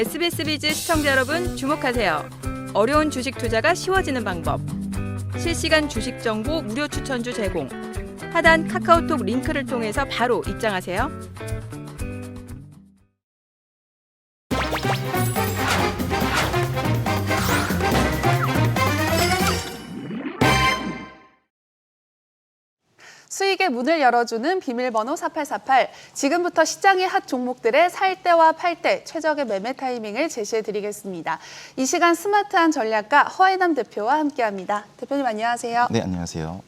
SBS 비즈 시청자 여러분 주목하세요. 어려운 주식 투자가 쉬워지는 방법. 실시간 주식 정보 무료 추천주 제공. 하단 카카오톡 링크를 통해서 바로 입장하세요. 수익의 문을 열어주는 비밀번호 4848. 지금부터 시장의 핫 종목들의 살 때와 팔 때 최적의 매매 타이밍을 제시해 드리겠습니다. 이 시간 스마트한 전략가 허ай남 대표와 함께합니다. 대표님 안녕하세요. 네, 안녕하세요.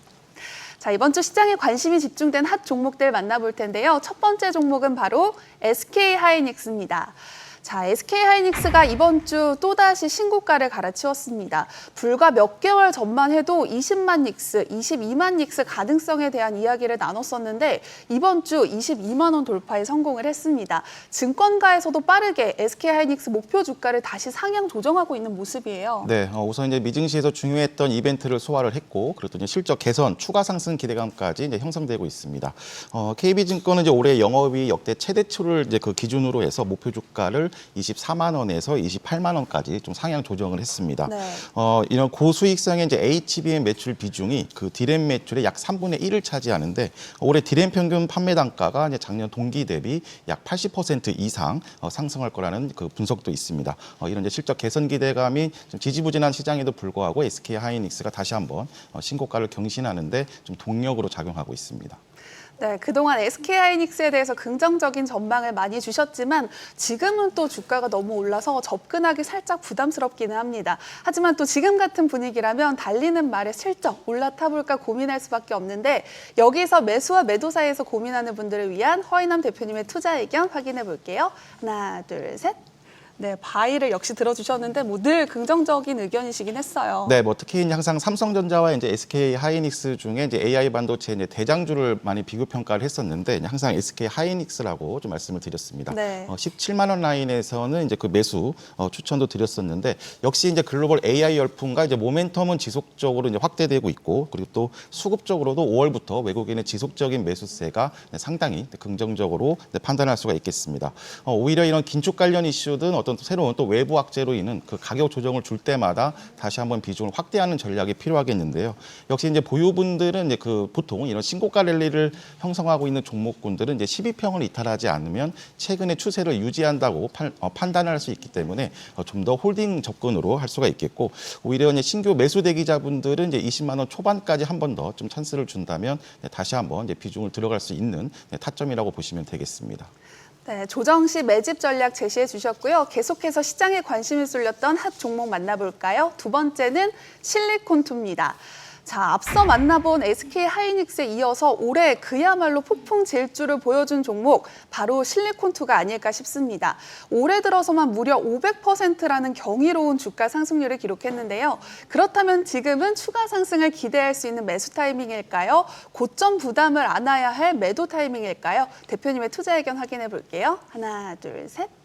자, 이번 주 시장에 관심이 집중된 핫 종목들 만나볼 텐데요. 첫 번째 종목은 바로 SK 하이닉스입니다. 자, SK 하이닉스가 이번 주 또다시 신고가를 갈아치웠습니다. 불과 몇 개월 전만 해도 20만 닉스, 22만 닉스 가능성에 대한 이야기를 나눴었는데 이번 주 22만 원 돌파에 성공을 했습니다. 증권가에서도 빠르게 SK 하이닉스 목표 주가를 다시 상향 조정하고 있는 모습이에요. 네, 어, 우선 이제 미증시에서 중요했던 이벤트를 소화를 했고, 이제 실적 개선, 추가 상승 기대감까지 이제 형성되고 있습니다. 어, KB증권은 이제 올해 영업이 역대 최대치를 이제 그 기준으로 해서 목표 주가를 24만 원에서 28만 원까지 좀 상향 조정을 했습니다. 네. 어, 이런 고수익성의 이제 HBM 매출 비중이 그 디램 매출의 약 3분의 1을 차지하는데 올해 디램 평균 판매 단가가 이제 작년 동기 대비 약 80% 이상 어, 상승할 거라는 그 분석도 있습니다. 어, 이런 이제 실적 개선 기대감이 좀 지지부진한 시장에도 불구하고 SK 하이닉스가 다시 한번 어, 신고가를 경신하는데 좀 동력으로 작용하고 있습니다. 네, 그동안 SK 하이닉스에 대해서 긍정적인 전망을 많이 주셨지만 지금은 또 주가가 너무 올라서 접근하기 살짝 부담스럽기는 합니다. 하지만 또 지금 같은 분위기라면 달리는 말에 슬쩍 올라타 볼까 고민할 수밖에 없는데 여기서 매수와 매도 사이에서 고민하는 분들을 위한 허인남 대표님의 투자 의견 확인해 볼게요. 하나, 둘, 셋. 네, 바이를 역시 들어주셨는데 뭐 늘 긍정적인 의견이시긴 했어요. 네, 뭐 특히 항상 삼성전자와 이제 SK 하이닉스 중에 이제 AI 반도체 이제 대장주를 많이 비교 평가를 했었는데 항상 SK 하이닉스라고 좀 말씀을 드렸습니다. 네. 어, 17만 원 라인에서는 이제 그 매수 어, 추천도 드렸었는데 역시 이제 글로벌 AI 열풍과 이제 모멘텀은 지속적으로 이제 확대되고 있고 그리고 또 수급적으로도 5월부터 외국인의 지속적인 매수세가 상당히 긍정적으로 판단할 수가 있겠습니다. 어, 오히려 이런 긴축 관련 이슈든 어떤 또 새로운 또 외부 악재로 인한 그 가격 조정을 줄 때마다 다시 한번 비중을 확대하는 전략이 필요하겠는데요. 역시 이제 보유분들은 이제 그 보통 이런 신고가 랠리를 형성하고 있는 종목군들은 이제 12평을 이탈하지 않으면 최근의 추세를 유지한다고 판, 어, 판단할 수 있기 때문에 어, 좀 더 홀딩 접근으로 할 수가 있겠고 오히려 이제 신규 매수 대기자분들은 이제 20만 원 초반까지 한 번 더 좀 찬스를 준다면 네, 다시 한번 이제 비중을 들어갈 수 있는 네, 타점이라고 보시면 되겠습니다. 네, 조정 시 매집 전략 제시해 주셨고요. 계속해서 시장에 관심을 쏠렸던 핫 종목 만나볼까요? 두 번째는 실리콘 투입니다. 자, 앞서 만나본 SK 하이닉스에 이어서 올해 그야말로 폭풍 질주를 보여준 종목 바로 실리콘투가 아닐까 싶습니다. 올해 들어서만 무려 500%라는 경이로운 주가 상승률을 기록했는데요. 그렇다면 지금은 추가 상승을 기대할 수 있는 매수 타이밍일까요? 고점 부담을 안아야 할 매도 타이밍일까요? 대표님의 투자 의견 확인해 볼게요. 하나, 둘, 셋.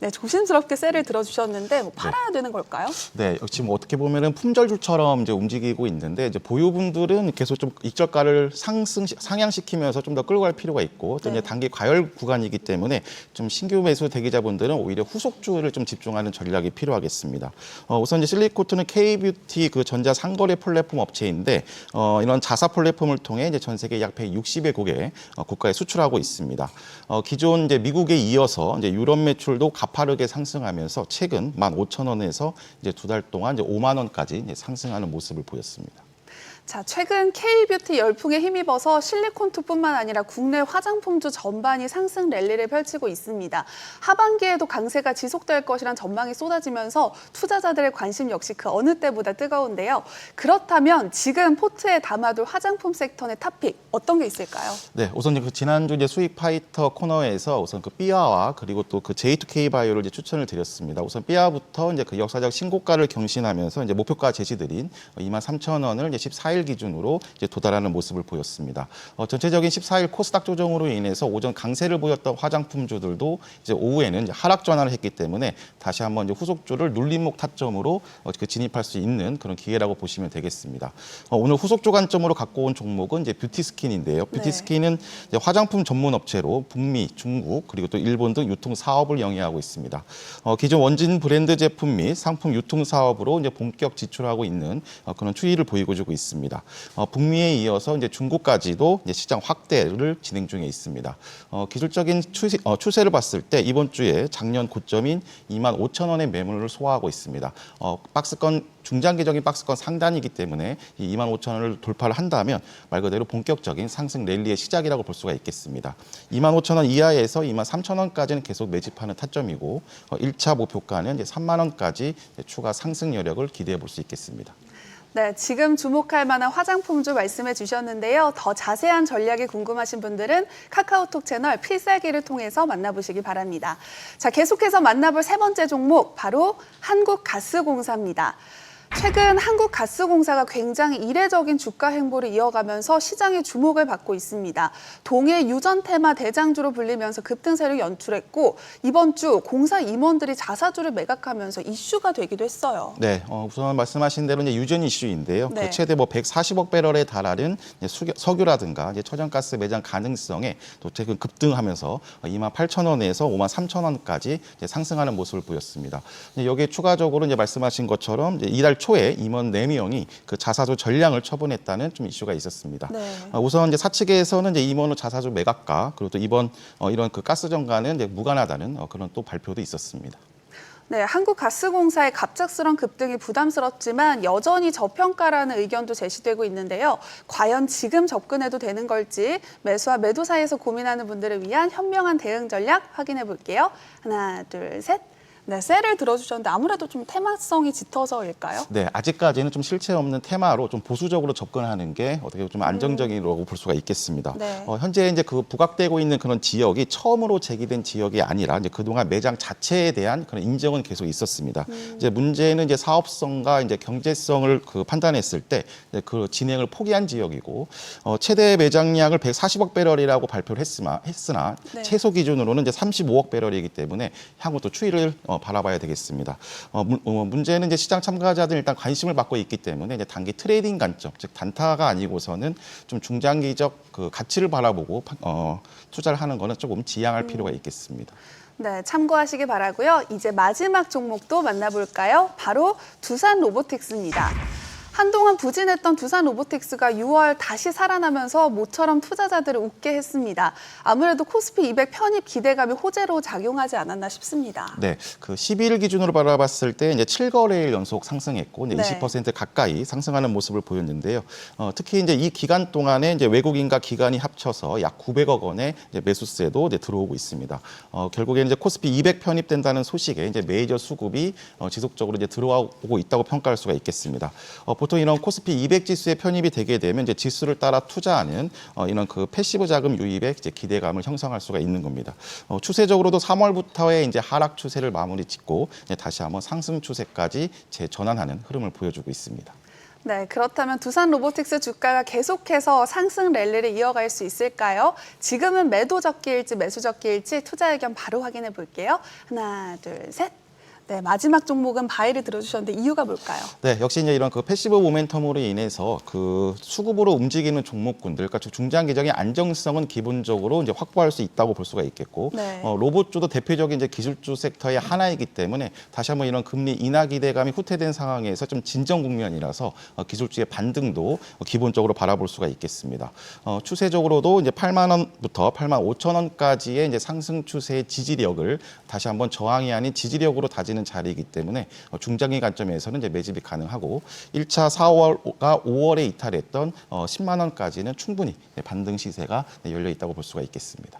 네, 조심스럽게 셀을 들어주셨는데 뭐 팔아야 되는 걸까요? 네, 뭐 어떻게 보면은 품절주처럼 이제 움직이고 있는데 이제 보유분들은 계속 좀 익절가를 상승 상향시키면서 좀 더 끌고 갈 필요가 있고 또 네. 이제 단기 과열 구간이기 때문에 좀 신규 매수 대기자분들은 오히려 후속주를 좀 집중하는 전략이 필요하겠습니다. 어, 우선 이제 실리코트는 K뷰티 그 전자 상거래 플랫폼 업체인데 어, 이런 자사 플랫폼을 통해 이제 전 세계 약 160여 국에 어, 국가에 수출하고 있습니다. 어, 기존 이제 미국에 이어서 이제 유럽 매출도 가파르게 상승하면서 최근 15,000원에서 이제 두 달 동안 이제 5만 원까지 상승하는 모습을 보였습니다. 자, 최근 K뷰티 열풍에 힘입어서 실리콘투뿐만 아니라 국내 화장품주 전반이 상승 랠리를 펼치고 있습니다. 하반기에도 강세가 지속될 것이란 전망이 쏟아지면서 투자자들의 관심 역시 그 어느 때보다 뜨거운데요. 그렇다면 지금 포트에 담아둘 화장품 섹터 의 탑픽 어떤 게 있을까요? 네, 우선 그 지난주 이제 수익 파이터 코너에서 우선 그 삐아와 그리고 또 그 J2K 바이오를 이제 추천을 드렸습니다. 우선 삐아부터 이제 그 역사적 신고가를 경신하면서 이제 목표가 제시드린 23,000원을 이제 14일 14일 기준으로 이제 도달하는 모습을 보였습니다. 어, 전체적인 14일 코스닥 조정으로 인해서 오전 강세를 보였던 화장품주들도 이제 오후에는 이제 하락 전환을 했기 때문에 다시 한번 이제 후속주를 눌림목 타점으로 어, 그 진입할 수 있는 그런 기회라고 보시면 되겠습니다. 어, 오늘 후속주 관점으로 갖고 온 종목은 이제 뷰티 스킨인데요. 뷰티 네. 스킨은 이제 화장품 전문 업체로 북미, 중국 그리고 또 일본 등 유통 사업을 영위하고 있습니다. 어, 기존 원진 브랜드 제품 및 상품 유통 사업으로 이제 본격 지출하고 있는 어, 그런 추이를 보이고 있습니다. 어, 북미에 이어서 이제 중국까지도 이제 시장 확대를 진행 중에 있습니다. 어, 기술적인 추세, 어, 추세를 봤을 때 이번 주에 작년 고점인 2만 5천 원의 매물을 소화하고 있습니다. 어, 박스권 중장기적인 박스권 상단이기 때문에 이 2만 5천 원을 돌파를 한다면 말 그대로 본격적인 상승 랠리의 시작이라고 볼 수가 있겠습니다. 2만 5천 원 이하에서 2만 3천 원까지는 계속 매집하는 타점이고 어, 1차 목표가는 이제 3만 원까지 추가 상승 여력을 기대해 볼 수 있겠습니다. 네, 지금 주목할 만한 화장품주 말씀해 주셨는데요. 더 자세한 전략이 궁금하신 분들은 카카오톡 채널 필살기를 통해서 만나보시기 바랍니다. 자, 계속해서 만나볼 세 번째 종목 바로 한국가스공사입니다. 최근 한국 가스공사가 굉장히 이례적인 주가 행보를 이어가면서 시장의 주목을 받고 있습니다. 동해 유전 테마 대장주로 불리면서 급등세를 연출했고 이번 주 공사 임원들이 자사주를 매각하면서 이슈가 되기도 했어요. 네, 어, 우선 말씀하신 대로 이제 유전 이슈인데요. 네. 그 최대 뭐 140억 배럴에 달하는 수겨, 석유라든가 이제 천연가스 매장 가능성에 또 최근 급등하면서 2만 8천 원에서 5만 3천 원까지 상승하는 모습을 보였습니다. 여기에 추가적으로 이제 말씀하신 것처럼 이달 초에 임원 4명이 그 자사주 전량을 처분했다는 좀 이슈가 있었습니다. 네. 어, 우선 이제 사측에서는 이제 임원호 자사주 매각과 그리고 또 이번 어, 이런 그 가스 정가는 이제 무관하다는 어, 그런 또 발표도 있었습니다. 네, 한국가스공사의 갑작스런 급등이 부담스럽지만 여전히 저평가라는 의견도 제시되고 있는데요. 과연 지금 접근해도 되는 걸지 매수와 매도 사이에서 고민하는 분들을 위한 현명한 대응 전략 확인해 볼게요. 하나, 둘, 셋. 네, 셀을 들어주셨는데 아무래도 좀 테마성이 짙어서일까요? 네, 아직까지는 좀 실체 없는 테마로 좀 보수적으로 접근하는 게 어떻게 좀 안정적이라고 볼 수가 있겠습니다. 네. 어, 현재 이제 그 부각되고 있는 그런 지역이 처음으로 제기된 지역이 아니라 이제 그동안 매장 자체에 대한 그런 인정은 계속 있었습니다. 이제 문제는 이제 사업성과 이제 경제성을 그 판단했을 때 그 진행을 포기한 지역이고 어, 최대 매장량을 140억 배럴이라고 발표를 했으나, 했으나 네. 최소 기준으로는 이제 35억 배럴이기 때문에 향후 또 추이를 어, 바라봐야 되겠습니다. 어, 문, 어, 문제는 이제 시장 참가자들 일단 관심을 받고 있기 때문에 이제 단기 트레이딩 관점, 즉 단타가 아니고서는 좀 중장기적 그 가치를 바라보고 파- 어, 투자를 하는 거는 조금 지양할 필요가 있겠습니다. 네, 참고하시기 바라고요. 이제 마지막 종목도 만나볼까요? 바로 두산 로보틱스입니다. 한동안 부진했던 두산 로보틱스가 6월 다시 살아나면서 모처럼 투자자들을 웃게 했습니다. 아무래도 코스피 200 편입 기대감이 호재로 작용하지 않았나 싶습니다. 네, 그 12일 기준으로 바라봤을 때 이제 7거래일 연속 상승했고 이제 네. 20% 가까이 상승하는 모습을 보였는데요. 어, 특히 이제 이 기간 동안에 이제 외국인과 기관이 합쳐서 약 900억 원의 매수세도 이제 들어오고 있습니다. 어, 결국에 이제 코스피 200 편입된다는 소식에 이제 메이저 수급이 어, 지속적으로 이제 들어오고 있다고 평가할 수가 있겠습니다. 어, 보통 이런 코스피 200 지수에 편입이 되게 되면 이제 지수를 따라 투자하는 어, 이런 그 패시브 자금 유입에 이제 기대감을 형성할 수가 있는 겁니다. 어, 추세적으로도 3월부터의 이제 하락 추세를 마무리 짓고 이제 다시 한번 상승 추세까지 재전환하는 흐름을 보여주고 있습니다. 네, 그렇다면 두산 로보틱스 주가가 계속해서 상승 랠리를 이어갈 수 있을까요? 지금은 매도 적기일지 매수 적기일지 투자 의견 바로 확인해 볼게요. 하나, 둘, 셋. 네, 마지막 종목은 바이를 들어주셨는데 이유가 뭘까요? 네, 역시 이제 이런 그 패시브 모멘텀으로 인해서 그 수급으로 움직이는 종목군들, 그러니까 중장 기적인 안정성은 기본적으로 이제 확보할 수 있다고 볼 수가 있겠고, 네. 어, 로봇주도 대표적인 이제 기술주 섹터의 하나이기 때문에 다시 한번 이런 금리 인하 기대감이 후퇴된 상황에서 좀 진정 국면이라서 어, 기술주의 반등도 어, 기본적으로 바라볼 수가 있겠습니다. 어, 추세적으로도 이제 8만 원부터 8만 5천 원까지의 이제 상승 추세의 지지력을 다시 한번 저항이 아닌 지지력으로 다 지는 자리이기 때문에 어, 중장기 관점에서는 이제 매집이 가능하고 1차 4월과 5월에 이탈했던 어, 10만 원까지는 충분히 네, 반등 시세가 네, 열려 있다고 볼 수가 있겠습니다.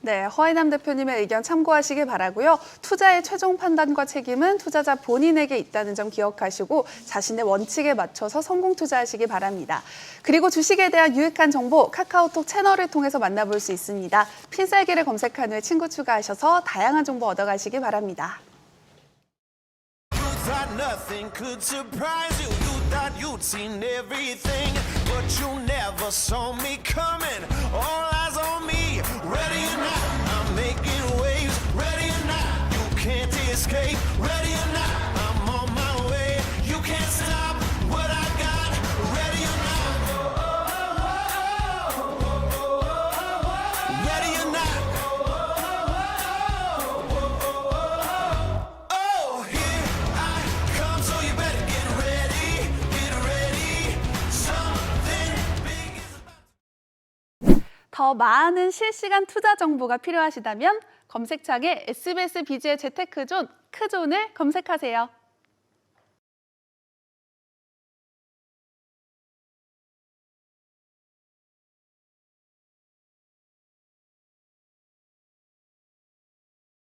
네, 허이남 대표님의 의견 참고하시길 바라고요. 투자의 최종 판단과 책임은 투자자 본인에게 있다는 점 기억하시고 자신의 원칙에 맞춰서 성공 투자하시기 바랍니다. 그리고 주식에 대한 유익한 정보 카카오톡 채널을 통해서 만나볼 수 있습니다. 필살기를 검색한 후에 친구 추가하셔서 다양한 정보 얻어가시기 바랍니다. Thought nothing could surprise you. You thought you'd seen everything. but you never saw me coming. All eyes on me, ready or not, I'm making waves. Ready or not, you can't escape. Ready or not, 더 많은 실시간 투자 정보가 필요하시다면 검색창에 SBS 비즈의 재테크존 크존을 검색하세요.